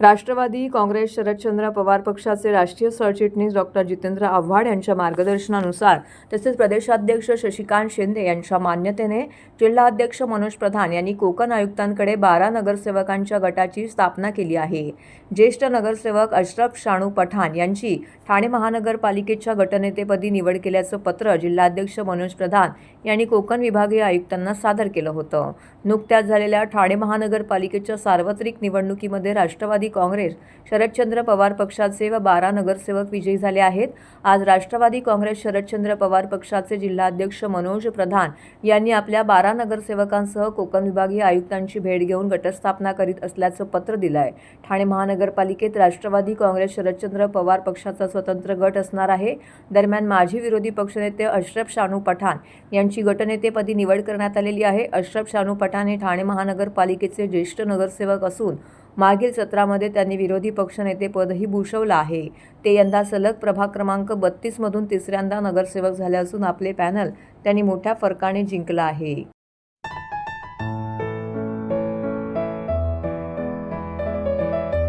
राष्ट्रवादी काँग्रेस शरदचंद्र पवार पक्षाचे राष्ट्रीय सरचिटणीस डॉक्टर जितेंद्र आव्हाड यांच्या मार्गदर्शनानुसार तसेच प्रदेशाध्यक्ष शशिकांत शिंदे यांच्या मान्यतेने जिल्हाध्यक्ष मनोज प्रधान यांनी कोकण आयुक्तांकडे बारा नगरसेवकांच्या गटाची स्थापना केली आहे. ज्येष्ठ नगरसेवक अशरफ शाणू पठाण यांची ठाणे महानगरपालिकेच्या गटनेतेपदी निवड केल्याचं पत्र जिल्हाध्यक्ष मनोज प्रधान यांनी कोकण विभागीय आयुक्तांना सादर केलं होतं. नुकत्याच झालेल्या ठाणे महानगरपालिकेच्या सार्वत्रिक निवडणुकीमध्ये राष्ट्रवादी काँग्रेस शरदचंद्र पवार पक्षाचे व बारा नगरसेवक विजयी झाले आहेत. आज राष्ट्रवादी काँग्रेस शरदचंद्र पवार पक्षाचे जिल्हाध्यक्ष मनोज प्रधान यांनी आपल्या बारा नगरसेवकांसह कोकण विभागीय आयुक्तांची भेट घेऊन गटस्थापना करीत असल्याचं पत्र दिलं आहे ठाणे महानगरपालिकेत राष्ट्रवादी काँग्रेस शरदचंद्र पवार पक्षाचा स्वतंत्र गट असणार आहे. दरम्यान माजी विरोधी पक्षनेते अशरफ शानू पठाण यांची गटनेतेपदी निवड करण्यात आलेली आहे. अशरफ शानू पठाण हे ठाणे महानगरपालिकेचे ज्येष्ठ नगरसेवक असून मागील सत्रामध्ये त्यांनी विरोधी पक्षनेते पदही भूषवलं आहे. ते यंदा सलग प्रभाग क्रमांक बत्तीसमधून तिसऱ्यांदा नगरसेवक झाले असून आपले पॅनल त्यांनी मोठ्या फरकाने जिंकलं आहे.